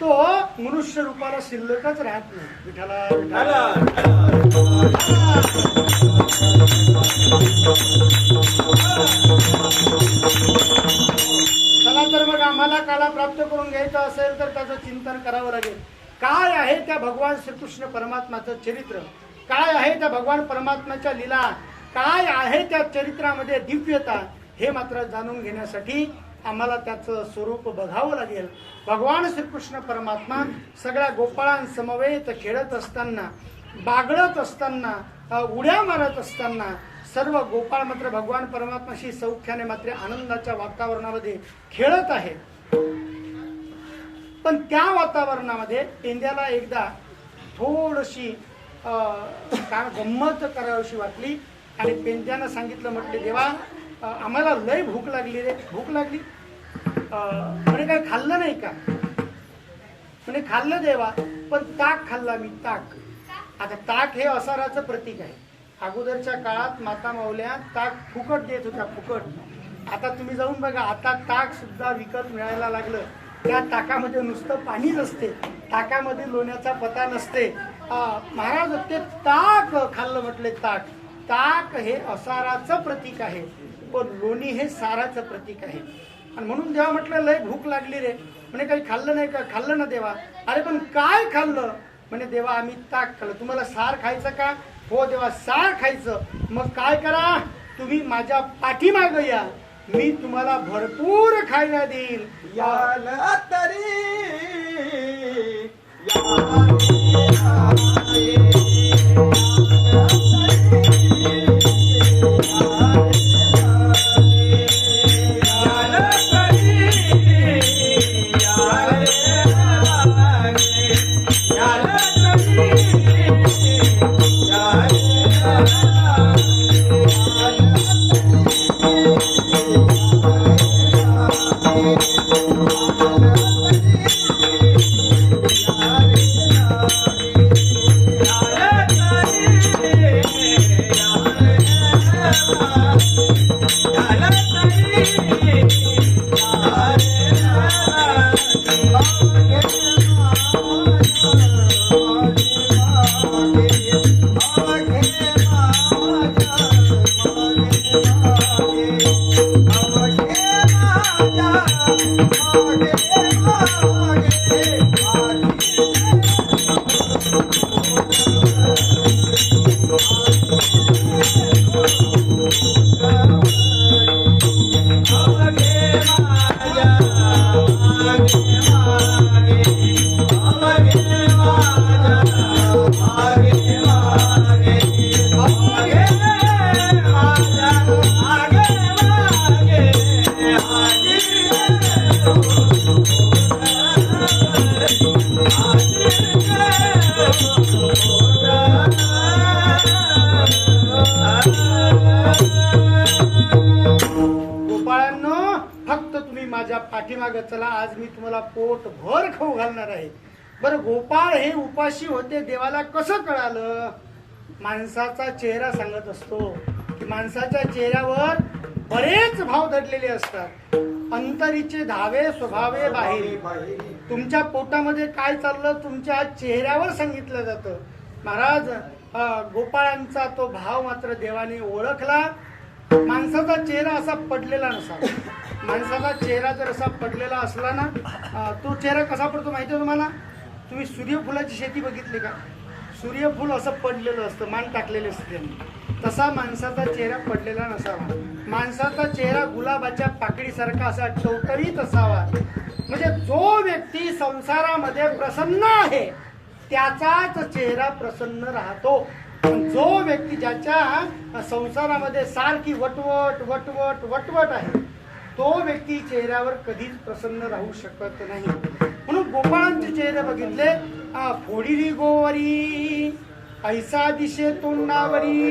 तो मनुष्य रूपाला शिल्लकच राहत नाही. विठाला चला तर मग आम्हाला काला प्राप्त करून घ्यायचं असेल तर त्याचं चिंतन करावं लागेल. काय आहे त्या भगवान श्रीकृष्ण परमात्माचं चरित्र? काय आहे त्या भगवान परमात्माच्या लीला? काय आहे त्या चरित्रामध्ये दिव्यता? हे मात्र जाणून घेण्यासाठी आम्हाला त्याचं स्वरूप बघावं लागेल. भगवान श्रीकृष्ण परमात्मा सगळ्या गोपाळांसमवेत खेळत असताना बागडत असताना उड्या मारत असताना सर्व गोपाळ मात्र भगवान परमात्माशी सौख्याने मात्र आनंदाच्या वातावरणामध्ये खेळत आहे पण त्या वातावरणामध्ये पेंद्याला एकदा थोडीशी काय गंमत करावीशी वाटली आणि पेंद्यानं सांगितलं म्हटले देवा आम्हाला लय भूक लागली रे. भूक लागली? म्हणे काय खाल्लं नाही का? म्हणे खाल्लं देवा पण ताक खाल्ला मी ताक. आता ताक हे असाराचं प्रतीक आहे. अगोदरच्या काळात माता माऊल्या ताक फुकट देत होत्या फुकट. आता तुम्ही जाऊन बघा आता ताक सुद्धा विकत मिळायला लागलं. त्या ताकामध्ये नुसतं पाणीच असते. ताकामध्ये लोण्याचा पता नसते. महाराज ते ताक खाल्लं म्हटले ताक. ताक हे असाराचं प्रतीक आहे. पण लोणी हे साराचं प्रतीक आहे. आणि म्हणून देवा म्हटलं लय भूक लागली रे. म्हणे काही खाल्लं नाही का? खाल्लं ना देवा? अरे पण काय खाल्लं? म्हणे देवा आम्ही ताक खाल्लं. तुम्हाला सार खायचं का? हो देवा सार खायचं. मग काय करा? तुम्ही माझ्या पाठीमाग या. मी तुम्हाला भरपूर खायला देईल या तरी गोपाळांनो खाऊ घालणार आहे. बरं गोपाळ हे उपाशी होते देवाला कसं कळालं? माणसाचा चेहरा सांगत असतो की माणसाच्या चेहऱ्यावर बरेच भाव दडलेले असतात. अंतरीचे धावे स्वभावे बाहेर. तुमच्या पोटामध्ये काय चाललं तुमच्या चेहऱ्यावर सांगितलं जातं. महाराज गोपाळांचा तो भाव मात्र देवाने ओळखला. माणसाचा चेहरा असा पडलेला नसावा. माणसाचा चेहरा जर असा पडलेला असला ना तो चेहरा कसा पडतो माहिती आहे तुम्हाला? तुम्ही सूर्यफुलाची शेती बघितली का? सूर्यफूल असं पडलेलं असतं मान टाकलेले असते त्यांनी. तसा माणसाचा चेहरा पडलेला नसावा. माणसाचा चेहरा गुलाबाच्या पाकळीसारखा असा टवटवीत असावा. म्हणजे जो व्यक्ती संसारामध्ये प्रसन्न आहे त्याचाच चेहरा प्रसन्न राहतो. पण जो व्यक्ती ज्याच्या संसारामध्ये सारखी वटवट वटवट वटवट आहे तो व्यक्ती चेहऱ्यावर कधीच प्रसन्न राहू शकत नाही. म्हणून गोपाळांचे चेहरे बघितले आ, फोडिली गोवरी ऐसा दिशे तोंडावरी.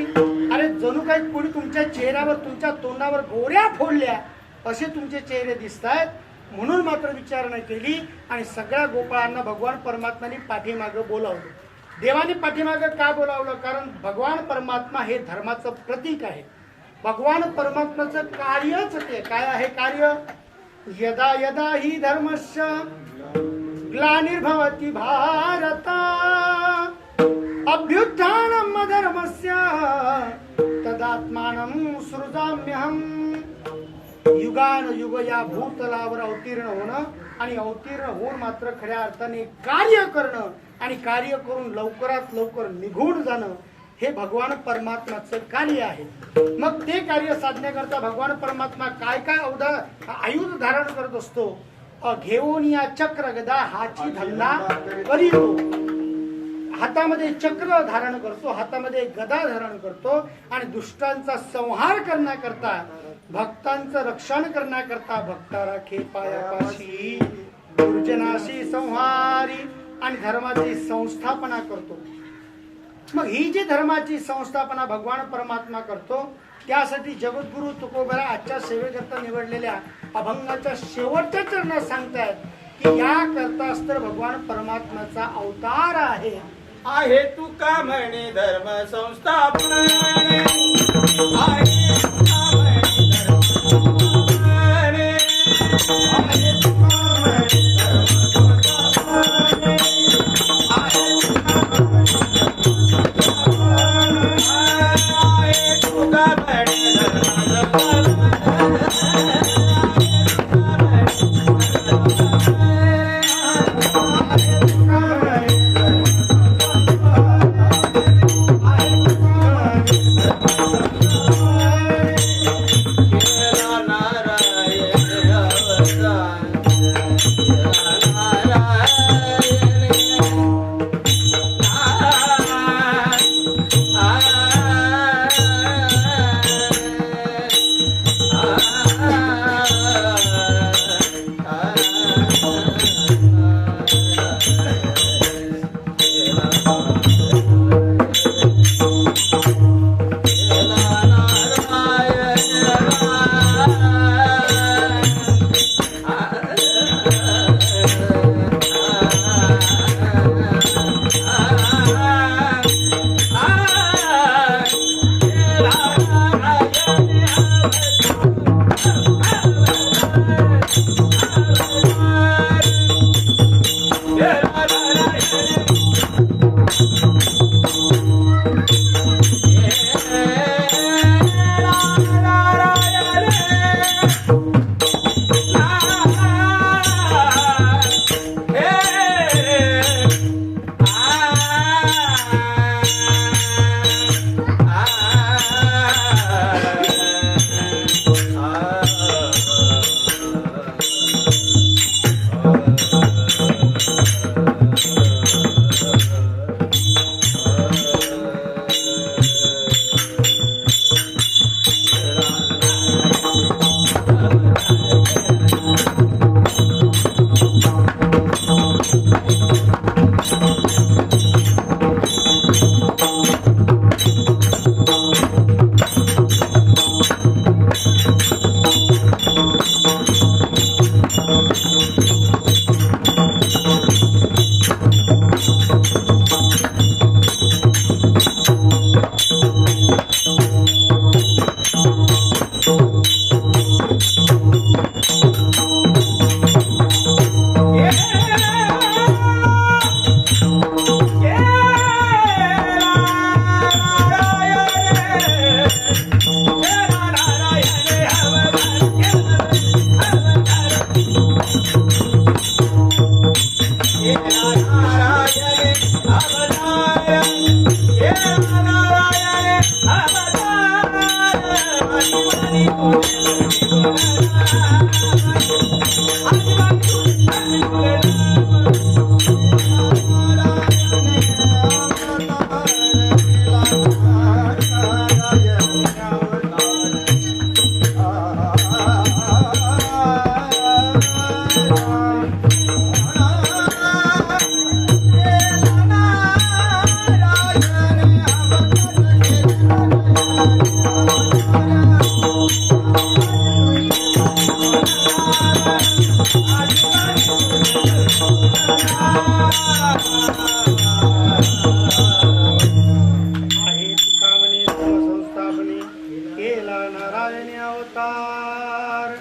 अरे जणू काही कोणी तुमच्या चेहऱ्यावर तुमच्या तोंडावर गोऱ्या फोडल्या असे तुमचे चेहरे दिसत आहेत म्हणून मात्र विचारणा केली आणि सगळ्या गोपाळांना भगवान परमात्माने पाठीमागं बोलावलं. देवाने पाठीमागं का बोलावलं? कारण भगवान परमात्मा हे धर्माचं प्रतीक आहे. भगवान परमात्माचं कार्यच ते. काय आहे कार्य? यदा यदा ही धर्मस्य ग्लानिर्भवति भारत. अभ्युत्थानम् तदात्मान तदात्मानं युगान युग या भूतलावर अवतीर्ण होणं आणि अवतीर्ण होऊन मात्र खऱ्या अर्थाने कार्य करणं आणि कार्य करून लवकरात लवकर निघून जाणं हे भगवान परमात्माचं कार्य आहे. मग ते कार्य साधण्याकरता भगवान परमात्मा काय काय अवधा आयुध धारण करत असतो? घेऊन या चक्र गदा हाची धंदा करीतो. हातामध्ये चक्र धारण करतो हातामध्ये गदा धारण करतो आणि दुष्टांचा संहार करण्याकरता भक्तांचं रक्षण करण्याकरता भक्ता राखे पायापाशी दुर्जनाशी संहारी आणि धर्माची संस्थापना करतो. मग ही जी धर्माची संस्थापना भगवान परमात्मा करतो त्यासाठी जगद्गुरु तुकोबरा आजच्या सेवेकरता निवडलेल्या अभंगाच्या शेवटच्या चरणात सांगतायत की या करताच तर भगवान परमात्माचा अवतार आहे. आहे तू का म्हणे धर्म संस्थापना. नारायणी अवतार.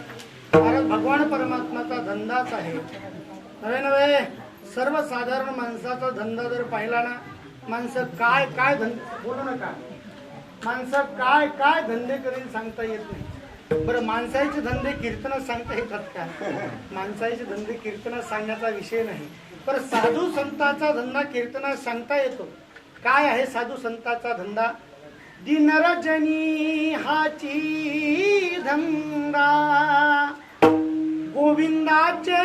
भारत भगवान परमात्माचा धंदाच आहे. नवे नवे सर्वसाधारण माणसाचा धंदा जर पाहिला ना माणसं काय काय धंदा बोलू नका. माणसं काय काय धंदे करेल सांगता येत नाही. बरं माणसाचे धंदे कीर्तनात सांगता येतात का? माणसाचे धंदे कीर्तनात सांगण्याचा विषय नाही. पर साधू संतांचा धंदा कीर्तनात सांगता येतो. काय आहे साधू संतांचा धंदा? दिनरजनी हाची धंदा गोविंदाचे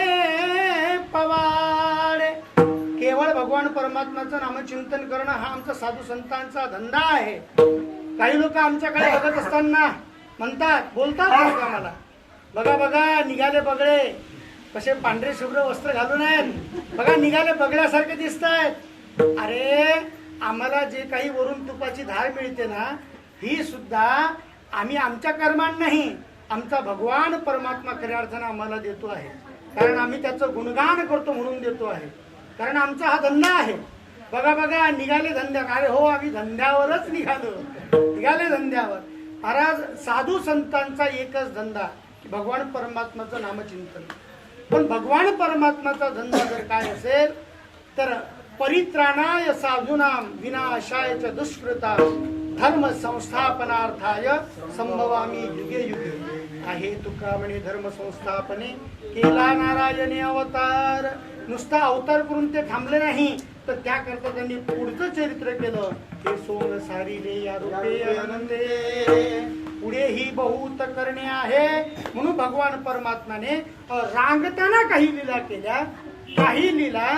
पवाडे. केवळ भगवान परमात्माचं नामचिंतन करणं हा आमचा साधू संतांचा धंदा आहे. काही लोक आमच्याकडे बघत असताना म्हणतात बोलतात आम्हाला बघा बघा निघाले बगळे. कसे पांढरे शुभ्र वस्त्र घालून आहेत. बघा निघाले बगळ्यासारखे दिसत आहेत अरे आम्हाला जे काही वरून तुपाची धार मिळते ना ही सुद्धा आम्ही आमच्या कर्मात नाही आमचा भगवान परमात्मा खऱ्या अर्थानं आम्हाला देतो आहे. कारण आम्ही त्याचं गुणगान करतो म्हणून देतो आहे. कारण आमचा हा धंदा आहे. बघा बघा निघाले धंद्या. अरे हो आम्ही धंद्यावरच निघालो. निघाले धंद्यावर. महाराज साधू संतांचा एकच धंदा की भगवान परमात्माचं नामचिंतन. पण भगवान परमात्माचा धंदा जर काय असेल तर परित्राणाय साधूनाम विनाशाय च दुष्कृता धर्म संस्थापनार्थाय संभवामी युगे युगे। आहे तुका धर्म संस्थापने केला नारायणे अवतार। नुसता अवतार करून ते थांबले नाही तर त्याकरता त्यांनी पुढचं चरित्र केलं हे सोन सारी रे या रूपे आनंदे। पुढे ही बहुत करणे आहे म्हणून भगवान परमात्माने रांगताना काही लीला केल्या। काही लीला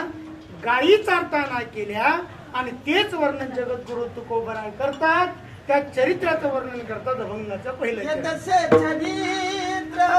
गायी चारताना केल्या आणि तेच वर्णन जगद्गुरु तुकोबराय करतात त्या चरित्राचं वर्णन करतात अभंगाचं पहिलं चरित्र.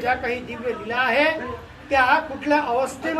ज्या काही दिव्य लीला आहे त्या कुठल्या अवस्थेमध्ये